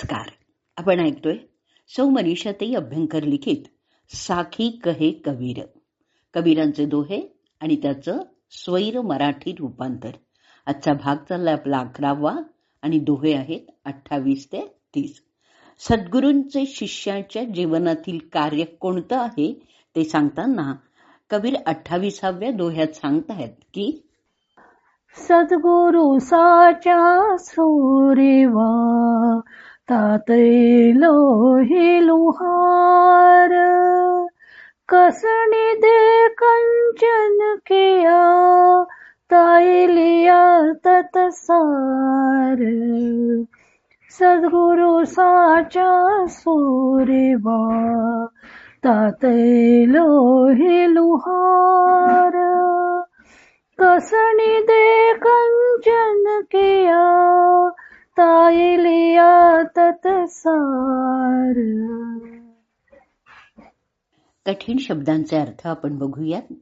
नमस्कार आपण ऐकतोय सौ मनीषाताई अभ्यंकर लिखित साखी कहे कबीर. कबीरांचे दोहे आणि त्याचं स्वैर मराठी रूपांतर. आजचा भाग चाललाय आपला अकरावा आणि दोहे आहेत अठ्ठावीस ते तीस. सद्गुरूंचे शिष्याच्या जीवनातील कार्य कोणतं आहे ते सांगताना कबीर अठ्ठावीसाव्या दोह्यात सांगतायत की सद्गुरु साचा सोरेवा तातैलो लोही लुहार. कसणी दे कंचन किया ताईलिया ततसार सद्गुरु साचा सोरेवा तातैलो हे लुहार. कसणी दे कंचन किया ताईलिया ततसार कठीण शब्दांचे अर्थ आपण बघूयात.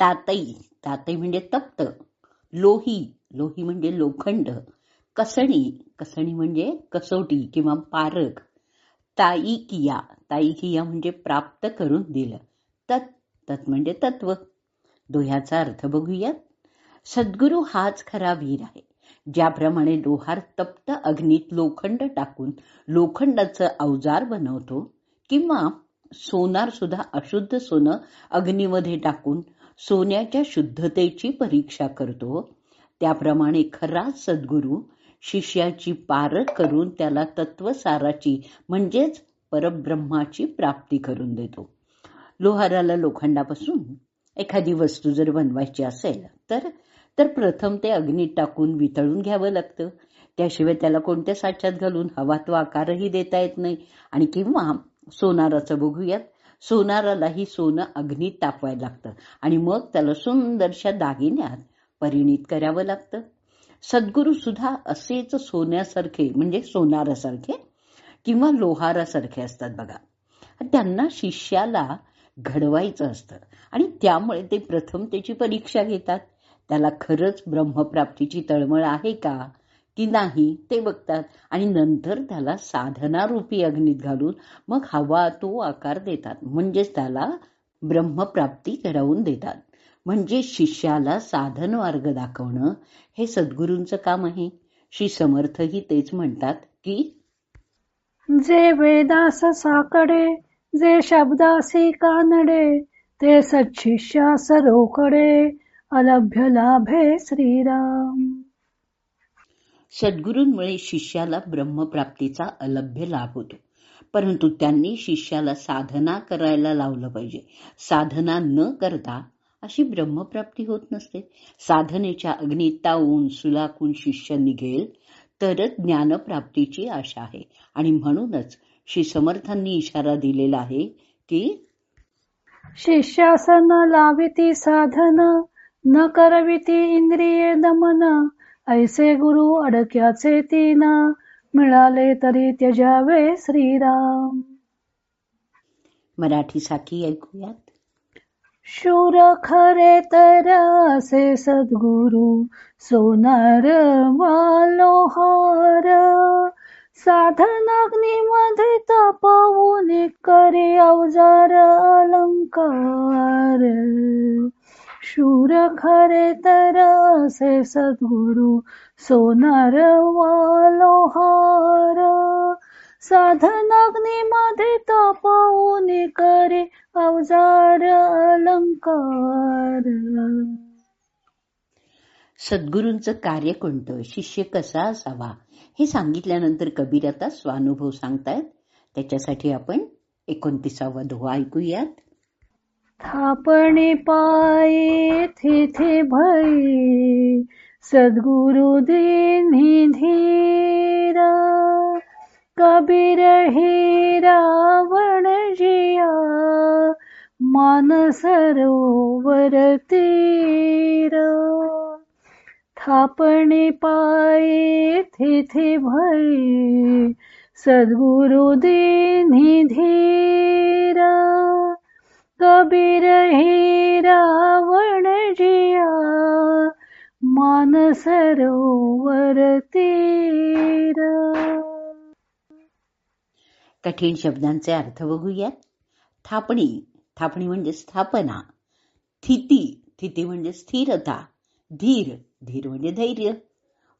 तातई तातई म्हणजे तप्त. लोही लोही म्हणजे लोखंड. कसणी कसणी म्हणजे कसोटी किंवा पारक ताई किया ताई किया म्हणजे प्राप्त करून दिलं. तत् तत् म्हणजे तत्व. दोह्याचा अर्थ बघूयात. सद्गुरू हाच खरा वीर आहे. ज्याप्रमाणे लोहार तप्त अग्नीत लोखंड टाकून लोखंडाचं अवजार बनवतो किंवा सोनार सुद्धा अशुद्ध सोनं अग्नीमध्ये टाकून सोन्याच्या शुद्धतेची परीक्षा करतो. त्याप्रमाणे खरा सद्गुरू शिष्याची पारख करून त्याला तत्वसाराची म्हणजेच परब्रह्माची प्राप्ती करून देतो. लोहाराला लोखंडापासून एखादी वस्तू जर बनवायची असेल तर तर प्रथम ते अग्नीत टाकून वितळून घ्यावं लागतं. त्याशिवाय त्याला कोणत्या साच्यात घालून हवा तो आकारही देता येत नाही. आणि किंवा सोनाराचं बघूयात. सोनारालाही सोनं अग्नीत तापवायला लागतं. आणि मग त्याला सुंदरशा दागिन्यात परिणित करावं लागतं. सद्गुरू सुद्धा असेच सोन्यासारखे म्हणजे सोनारासारखे किंवा लोहारासारखे असतात बघा. त्यांना शिष्याला घडवायचं असतं. आणि त्यामुळे ते प्रथम त्याची परीक्षा घेतात. त्याला खरंच ब्रह्मप्राप्तीची तळमळ आहे का? की नाही? ते बघतात. आणि नंतर त्याला साधनारूपी अग्नीत घालून मग हवा तो आकार देतात. म्हणजेच त्याला ब्रह्मप्राप्ती घडवून देतात. म्हणजे शिष्याला साधन मार्ग दाखवणं हे सद्गुरूंचं काम आहे. श्री समर्थही तेच म्हणतात की जे वेदास साकडे जे शब्दासी कानडे ते सच्छिष्यास रोकडे अलभ्य लाभे श्रीराम. सद्गुरूंमुळे शिष्याला ब्रह्मप्राप्तीचा अलभ्य लाभ होतो. परंतु त्यांनी शिष्याला साधना करायला लावलं पाहिजे. साधना न करता अशी ब्रह्मप्राप्ती होत नसते. साधनेच्या अग्नीत तावून सुलाकून शिष्य निघेल तरच ज्ञानप्राप्तीची आशा आहे. आणि म्हणूनच श्री समर्थांनी इशारा दिलेला आहे की शिष्यासन लाविती साधन. न करविती इंद्रिये दमन. ऐसे गुरु अडक्याचे तीन. मिळाले तरी त्यजावे श्रीराम. मराठी साखी ऐकूयात. शूर खरे तर असे सद्गुरु सोनार वालोहार साधनाग्नी मध्ये तापवून करी अवजार अलंकार. शूर खरे तर असे सद्गुरु सोनार वालोहार साधनाग्नी मध्ये तापवून करे अवजार अलंकार. सद्गुरूंचं कार्य कोणतं? शिष्य कसा असावा? हे सांगितल्यानंतर कबीर आता स्वानुभव सांगतायत. त्याच्यासाठी आपण एकोणतीसावा दोहा ऐकूयात. थापणे पाये थिथे भये सद्गुरु देनी धीरा कबीर हे रावण जिया मानसरोवर तीर. थापणे पाये थिथे भये सद्गुरु देनी धीरा कबीर हे रावण जिया मानसरोवर तेरा. कठीण शब्दांचे अर्थ बघूयात. थापणी थापणी म्हणजे स्थापना. थिती थिती म्हणजे स्थिरता. धीर धीर म्हणजे धैर्य.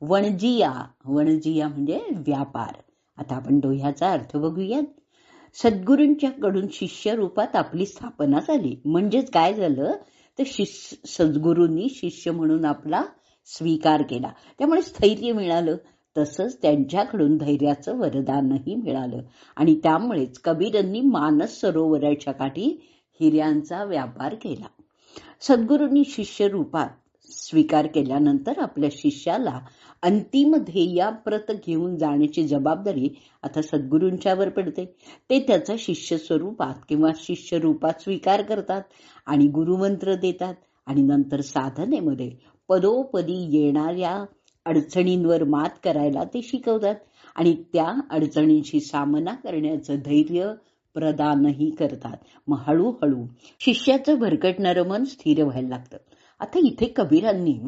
वणजिया वणजिया म्हणजे व्यापार. आता आपण डोह्याचा अर्थ बघूयात. सद्गुरूंच्याकडून शिष्य रूपात आपली स्थापना झाली. म्हणजेच काय झालं? तर शिष्य सद्गुरूंनी शिष्य म्हणून आपला स्वीकार केला. त्यामुळे स्थैर्य मिळालं. तसंच त्यांच्याकडून धैर्याचं वरदानही मिळालं. आणि त्यामुळेच कबीरांनी मानस सरोवराच्या काठी हिऱ्यांचा व्यापार केला. सद्गुरूंनी शिष्य रूपात स्वीकार केल्यानंतर आपल्या शिष्याला अंतिम ध्येयाप्रत घेऊन जाण्याची जबाबदारी आता सद्गुरूंच्यावर पडते. ते त्याचा शिष्य स्वरूपात किंवा शिष्य रूपात स्वीकार करतात आणि गुरुमंत्र देतात आणि नंतर साधनेमध्ये पदोपदी येणाऱ्या अडचणींवर मात करायला ते शिकवतात आणि त्या अडचणींशी सामना करण्याचं धैर्य प्रदानही करतात. मग हळूहळू शिष्याचं भरकटणारं मन स्थिर व्हायला लागतं. आता इथे कबीरांनी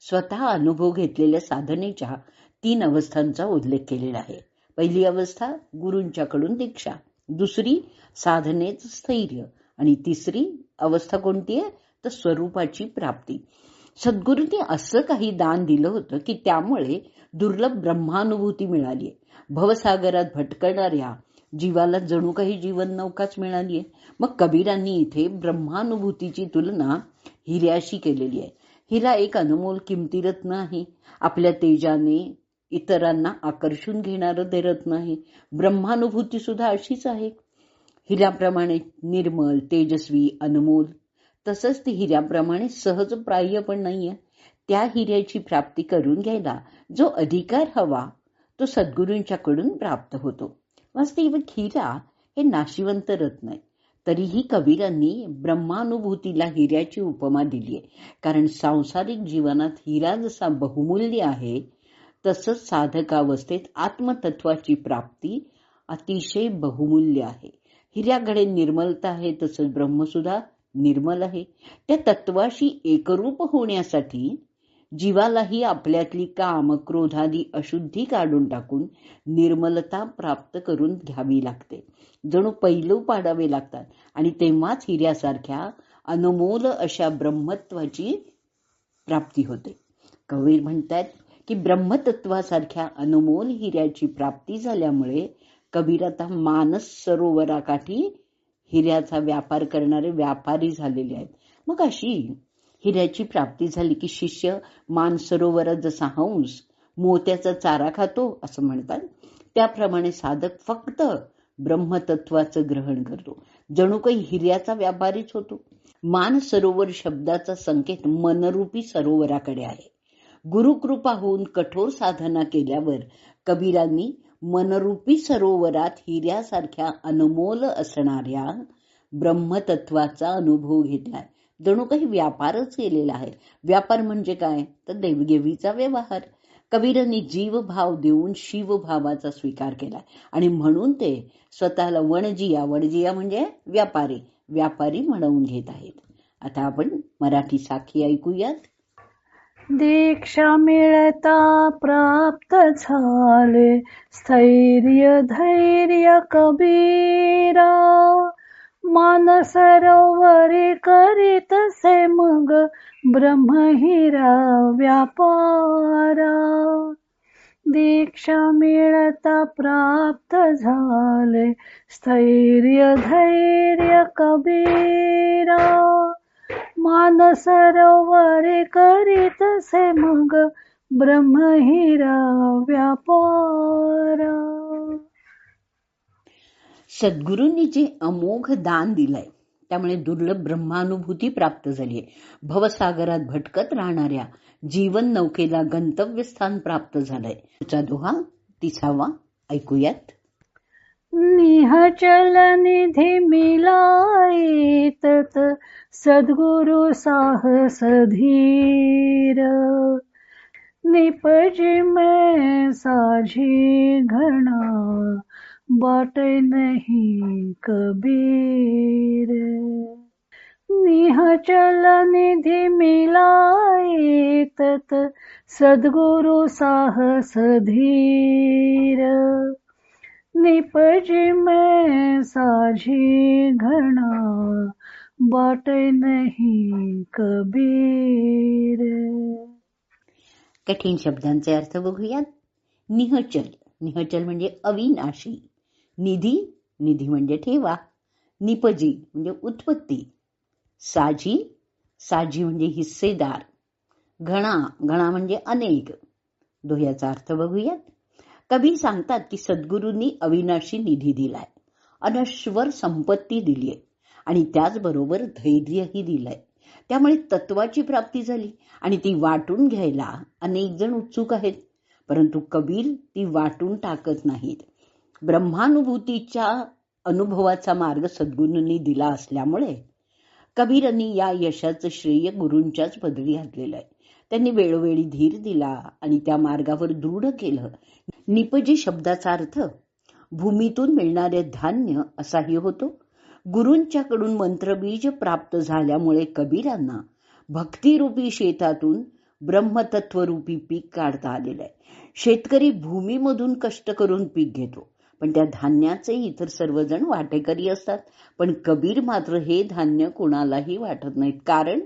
स्वतः अनुभव घेतलेल्या साधनेच्या तीन अवस्थांचा उल्लेख केलेला आहे. पहिली अवस्था गुरूंच्याकडून दीक्षा. दुसरी साधनेच स्थैर्य. आणि तिसरी अवस्था कोणती आहे? तर स्वरूपाची प्राप्ती. सद्गुरूंनी असं काही दान दिलं होतं की त्यामुळे दुर्लभ ब्रह्मानुभूती मिळाली भवसागरात भटकणाऱ्या जीवाला जणू काही जीवन नौकाच मिळाली आहे. मग कबीरांनी इथे ब्रह्मानुभूतीची तुलना हिऱ्याशी केलेली आहे. हिरा एक अनमोल किमती रत्न आहे. आपल्या तेजाने इतरांना आकर्षून घेणारं ते रत्न आहे ब्रह्मानुभूती सुद्धा अशीच आहे. हिऱ्याप्रमाणे निर्मल तेजस्वी अनमोल तसंच ती हिऱ्याप्रमाणे सहज प्राह्य पण नाहीये. त्या हिऱ्याची प्राप्ती करून घ्यायला जो अधिकार हवा तो सद्गुरूंच्याकडून प्राप्त होतो. वास्तविक हिरा हे नाशिवंत रत्न आहे. तरीही कबीरांनी ब्रह्मानुभूतीला हिऱ्याची उपमा दिली आहे कारण सांसारिक जीवनात हिरा जसा बहुमूल्य आहे तसंच साधकावस्थेत आत्मतत्वाची प्राप्ती अतिशय बहुमूल्य आहे. हिऱ्याकडे निर्मलता आहे तसंच ब्रह्मसुद्धा निर्मल आहे. त्या तत्वाशी एकरूप होण्यासाठी जीवालाही आपल्यातली काम क्रोधादी अशुद्धी काढून टाकून निर्मलता प्राप्त करून घ्यावी लागते. जणू पैलू पाडावे लागतात आणि तेव्हाच हिऱ्यासारख्या अनमोल अशा ब्रह्मत्वाची प्राप्ती होते. कवीर म्हणतात की ब्रह्मतत्वासारख्या अनमोल हिऱ्याची प्राप्ती झाल्यामुळे कबीर आता मानस सरोवराकाठी हिऱ्याचा व्यापार करणारे व्यापारी झालेले आहेत. मग अशी हिऱ्याची प्राप्ती झाली की शिष्य मानसरोवरात जसा हंस मोत्याचा चारा खातो असं म्हणतात. त्याप्रमाणे साधक फक्त ब्रह्मतत्वाचं ग्रहण करतो. जणू काही हिऱ्याचा व्यापारीच होतो. मान सरोवर शब्दाचा संकेत मनरूपी सरोवराकडे आहे. गुरुकृपा होऊन कठोर साधना केल्यावर कबीरांनी मनरूपी सरोवरात हिऱ्यासारख्या अनमोल असणाऱ्या ब्रह्मतत्वाचा अनुभव घेतलाय जणू काही व्यापारच केलेला आहे. व्यापार म्हणजे काय? तर देवदेवीचा व्यवहार. कबीरांनी जीवभाव देऊन शिवभावाचा स्वीकार केला आणि म्हणून ते स्वतःला वणजिया वणजिया म्हणजे व्यापारी व्यापारी म्हणवून घेत आहेत. आता आपण मराठी साखी ऐकूयात. दीक्षा मिळता प्राप्त झाले. स्थैर्य धैर्य कबीरा. मानसरोवरे करीत से मग ब्रह्महिरा व्यापारा. दीक्षा मिळता प्राप्त झाले स्थैर्य धैर्य कबीरा. मानसरोवरे करीत से मग ब्रह्महिरा व्यापारा. सद्गुरूंनी जे अमोघ दान दिलंय त्यामुळे दुर्लभ ब्रह्मानुभूती प्राप्त झाली आहे. भवसागरात भटकत राहणाऱ्या जीवन नौकेला गंतव्यस्थान प्राप्त झालंय. तुझा दोहा तिसावा ऐकूयात. निहचल निधी मिलाई तत सद्गुरु साहस धीर निपजी में साझी घणा बाटे नहीं कबीर। निहचल निधि मिलाए तत सद्गुरु साहस धीर निपजी में साझी घना बाटे नहीं कबीर। कठीण शब्दांचे अर्थ बघूयात. निहचल निहचल म्हणजे अविनाशी. निधी निधी म्हणजे ठेवा. निपजी म्हणजे उत्पत्ती. साजी साजी म्हणजे हिस्सेदार. घणा घणा म्हणजे अनेक. दोह्याचा अर्थ बघूयात. कबीर सांगतात की सद्गुरूंनी अविनाशी निधी दिलाय. अनश्वर संपत्ती दिलीय आणि त्याचबरोबर धैर्यही दिलंय. त्यामुळे तत्वाची प्राप्ती झाली आणि ती वाटून घ्यायला अनेक जण उत्सुक आहेत. परंतु कबीर ती वाटून टाकत नाहीत. ब्रह्मानुभूतीच्या अनुभवाचा मार्ग सद्गुरूंनी दिला असल्यामुळे कबीरांनी या यशाचं श्रेय गुरूंच्याच पदरी घातलेलं आहे. त्यांनी वेळोवेळी धीर दिला आणि त्या मार्गावर दृढ केलं. निपजी शब्दाचा अर्थ भूमीतून मिळणारे धान्य असाही होतो. गुरूंच्याकडून मंत्रबीज प्राप्त झाल्यामुळे कबीरांना भक्तिरूपी शेतातून ब्रह्मतत्वरूपी पीक काढता आलेलं आहे. शेतकरी भूमीमधून कष्ट करून पीक घेतो. पण त्या धान्याचे इतर सर्वजण वाटेकरी असतात. पण कबीर मात्र हे धान्य कोणालाही वाटत नाहीत. कारण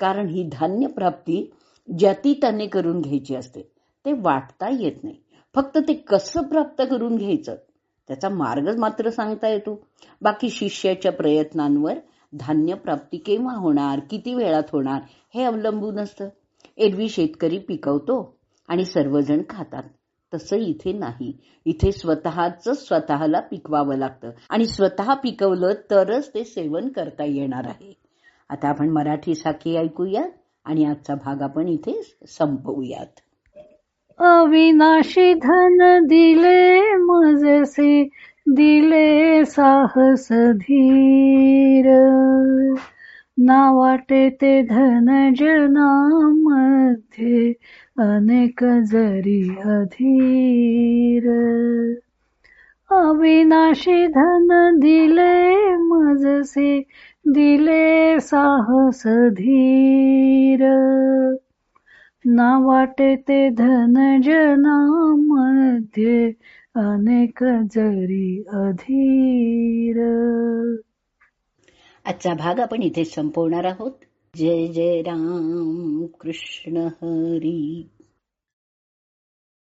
कारण ही धान्य प्राप्ती ज्याती त्याने करून घ्यायची असते ते वाटता येत नाही. फक्त ते कसं प्राप्त करून घ्यायचं त्याचा मार्ग मात्र सांगता येतो. बाकी शिष्याच्या प्रयत्नांवर धान्य प्राप्ती केव्हा होणार किती वेळात होणार हे अवलंबून असतं. एरवी शेतकरी पिकवतो आणि सर्वजण खातात. तसं इथे नाही. इथे स्वतःच स्वतःला पिकवावं लागतं. आणि स्वतः पिकवलं तरच ते सेवन करता येणार आहे. आता आपण मराठी साखी ऐकूयात आणि आजचा भाग आपण इथे संपवूयात. अविनाशी धन दिले मजसे दिले साहस धीर. ना वाटे ते धन जनामध्ये अनेक जरी अधीर. अविनाशी धन दिले मजसे दिले साहस धीर. ना वाटे ते धन जनामध्ये अनेक जरी अधीर. आजचा भाग आपण इथे संपवणार आहोत. जय जय राम कृष्ण हरी।